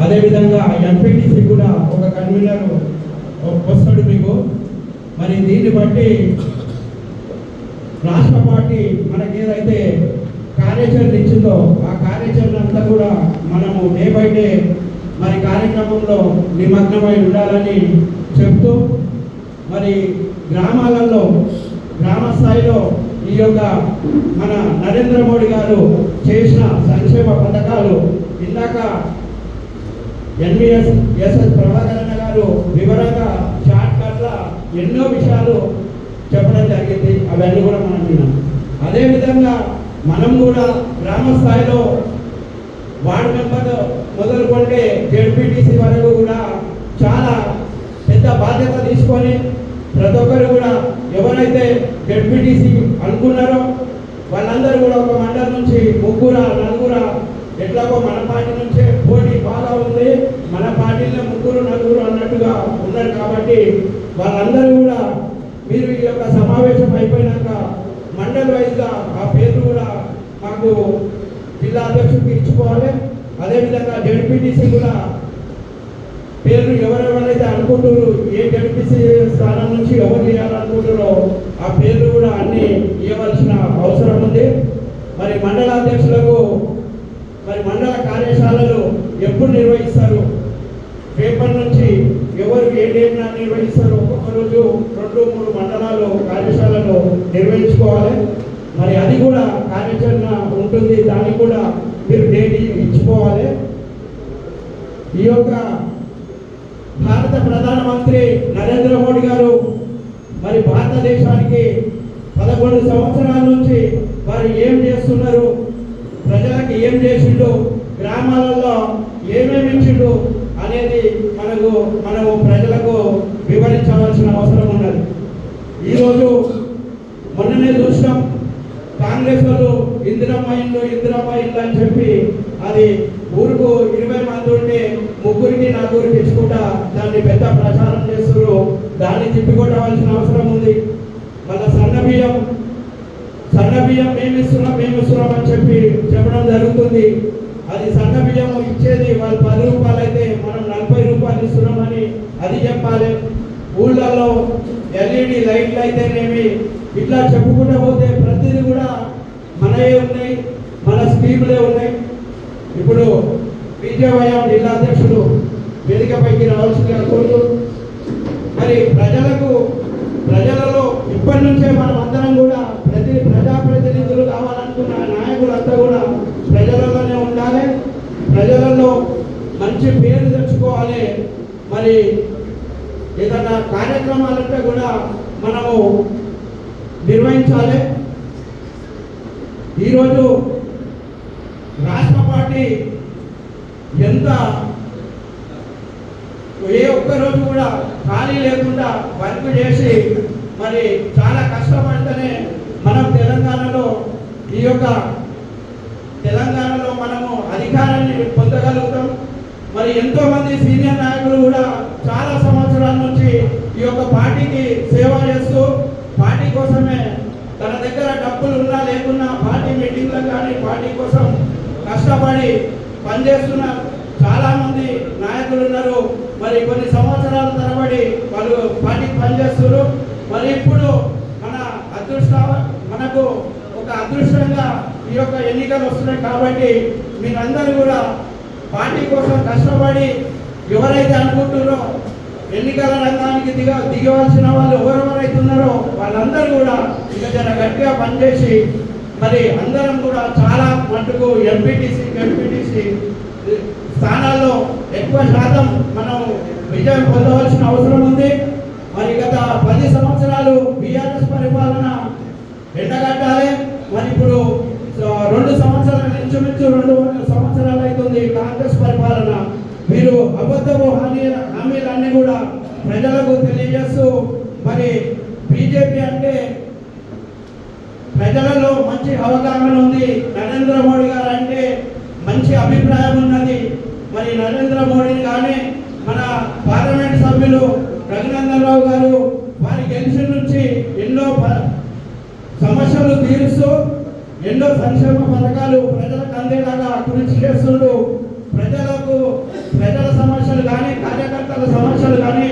అదేవిధంగా ఎంపీటీసీ కూడా ఒక కన్వీనర్ వస్తాడు మీకు. మరి దీన్ని బట్టి రాష్ట్ర పార్టీ మనకి ఏదైతే కార్యాచరణ ఇచ్చిందో ఆ కార్యాచరణ అంతా కూడా మనము డే బై డే మరి కార్యక్రమంలో నిమగ్నమై ఉండాలని చెప్తూ మరి గ్రామాలలో గ్రామ స్థాయిలో ఈ యొక్క మన నరేంద్ర మోడీ గారు చేసిన సంక్షేమ పథకాలు ఇందాక ఎన్విఎస్ ఎస్ఎస్ ప్రభాకరణ గారు వివరంగా షార్ట్ కట్ల ఎన్నో విషయాలు చెప్పడం జరిగింది. అవన్నీ కూడా మనం విన్నాం. అదేవిధంగా మనం కూడా గ్రామ స్థాయిలో వార్డు మెంబర్ మొదలుకొంటే జెడ్పీటీసీ వరకు కూడా చాలా పెద్ద బాధ్యత తీసుకొని ప్రతి ఒక్కరు కూడా ఎవరైతే జెడ్పీటీసీ అనుకున్నారో వాళ్ళందరూ కూడా ఒక మండలం నుంచి ముగ్గురు నలుగుర ఎట్లాగో మన పార్టీ నుంచే పోటీ బాగా ఉంది. మన పార్టీలో ముగ్గురు నలుగురు అన్నట్టుగా ఉన్నారు కాబట్టి వాళ్ళందరూ కూడా మీరు ఈ యొక్క సమావేశం అయిపోయినాక మండల్ వైజ్గా ఆ పేర్లు కూడా మాకు జిల్లా అధ్యక్షుడికి ఇచ్చుకోవాలి. అదేవిధంగా జడ్పీటీసీ కూడా పేర్లు ఎవరెవరైతే అనుకుంటున్నారు ఏ జడ్పీసీ స్థానం నుంచి ఎవరు చేయాలనుకుంటున్నారో ఆ పేర్లు కూడా అన్ని ఇవ్వవలసిన అవసరం ఉంది మరి మండల అధ్యక్షులకు మరి మండల కార్యశాలలు ఎప్పుడు నిర్వహిస్తారు. పేపర్ నుంచి ఎవరు ఏ డేట్న నిర్వహిస్తారు ఒక్కొక్క రోజు రెండు మూడు మండలాలు కార్యశాలలు నిర్వహించుకోవాలి. మరి అది కూడా కార్యాచరణ ఉంటుంది. దానికి కూడా మీరు డేట్ ఇచ్చుకోవాలి. ఈ యొక్క భారత ప్రధానమంత్రి నరేంద్ర మోడీ గారు మరి భారతదేశానికి పదకొండు సంవత్సరాల నుంచి వారు ఏం చేస్తున్నారు? ప్రజలకు ఏం చేసిండు? గ్రామాలలో ఏమేమి ఇచ్చిండు అనేది మనకు మనము ప్రజలకు వివరించవలసిన అవసరం ఉన్నది. ఈరోజు మొన్ననే చూసినాం కాంగ్రెస్ వాళ్ళు ఇందిరమ్మ ఇల్లు ఇందిరమ్మ ఇల్లు అని చెప్పి అది ఊరుకు ఇరవై మంది ఉంటే ముగ్గురికి నలుగురికి ఇచ్చుకుంటా దాన్ని పెద్ద ప్రచారం చేస్తున్నారు. దాన్ని తిప్పికొట్టవలసిన అవసరం ఉంది. మళ్ళా సన్న బియ్యం సన్న బియ్యం మేము ఇస్తున్నాం మేము ఇస్తున్నాం అని చెప్పి చెప్పడం జరుగుతుంది. అది సన్న బియ్యం ఇచ్చేది వాళ్ళు పది రూపాయలు అయితే మనం నలభై రూపాయలు ఇస్తున్నామని అది చెప్పాలి. ఊళ్ళల్లో ఎల్ఈడి లైట్లు అయితేనేమి ఇట్లా చెప్పుకుంటూ పోతే ప్రతిదీ కూడా మనయే ఉన్నాయి మన స్కీములే ఉన్నాయి. ఇప్పుడు బీజేవైఎం జిల్లా అధ్యక్షుడు వేదికపైకి రావాల్సిందిగా కోరుతూ మరి ప్రజలకు ప్రజలలో ఇప్పటి నుంచే మనం అందరం కూడా ప్రతి ప్రజాప్రతినిధులు కావాలనుకున్న నాయకులంతా కూడా ప్రజలలోనే ఉండాలి ప్రజలలో మంచి పేరు తెచ్చుకోవాలి. మరి ఏదైనా కార్యక్రమాలంటే కూడా మనము నిర్వహించాలి. ఈరోజు రాష్ట్ర పార్టీ ఎంత ఏ ఒక్క రోజు కూడా ఖాళీ లేకుండా వర్క్ చేసి మరి చాలా కష్టపడితేనే మనం తెలంగాణలో ఈ యొక్క తెలంగాణలో మనము అధికారాన్ని పొందగలుగుతాం. మరి ఎంతో మంది సీనియర్ నాయకులు కూడా చాలా సంవత్సరాల నుంచి ఈ యొక్క పార్టీకి సేవ చేస్తూ పార్టీ కోసమే తన దగ్గర డబ్బులు ఉన్నా లేకున్నా పార్టీ మీటింగ్లకు కానీ పార్టీ కోసం కష్టపడి పనిచేస్తున్న చాలా మంది నాయకులు ఉన్నారు. మరి కొన్ని సంవత్సరాల తరబడి వాళ్ళు పార్టీకి పనిచేస్తున్నారు. మరి ఇప్పుడు మన అదృష్ట మనకు ఒక అదృష్టంగా ఈ యొక్క ఎన్నికలు వస్తున్నాయి కాబట్టి మీరందరూ కూడా పార్టీ కోసం కష్టపడి ఎవరైతే అనుకుంటున్నారో ఎన్నికల రంగానికి దిగ దిగవలసిన వాళ్ళు ఎవరెవరైతే ఉన్నారో వాళ్ళందరూ కూడా ఇక జర గట్టిగా పనిచేసి మరి అందరం కూడా చాలా మటుకు ఎంపీటీసీ ఎంపీటీసీ స్థానాల్లో ఎక్కువ శాతం మనం విజయం పొందవలసిన అవసరం ఉంది. మరి గత పది సంవత్సరాలు బీఆర్ఎస్ పరిపాలన ఎండగట్టాలి. మరి ఇప్పుడు రెండు సంవత్సరాల ఇంచుమించు రెండు సంవత్సరాలు అవుతుంది కాంగ్రెస్ పరిపాలన మీరు అబద్ధము హామీ హామీలన్నీ కూడా ప్రజలకు తెలియజేస్తూ మరి బీజేపీ అంటే ప్రజలలో మంచి అవగాహన ఉంది. నరేంద్ర మోడీ గారు అంటే మంచి అభిప్రాయం ఉన్నది. మరి నరేంద్ర మోడీని కానీ మన పార్లమెంట్ సభ్యులు రఘునందన్ రావు గారు వారి గెలిచి నుంచి ఎన్నో సమస్యలు తీరుస్తూ ఎన్నో సంక్షేమ పథకాలు ప్రజలకు అందేలాగా కృషి చేస్తుండ్రు. ప్రజలకు ప్రజల సమస్యలు కానీ కార్యకర్తల సమస్యలు కానీ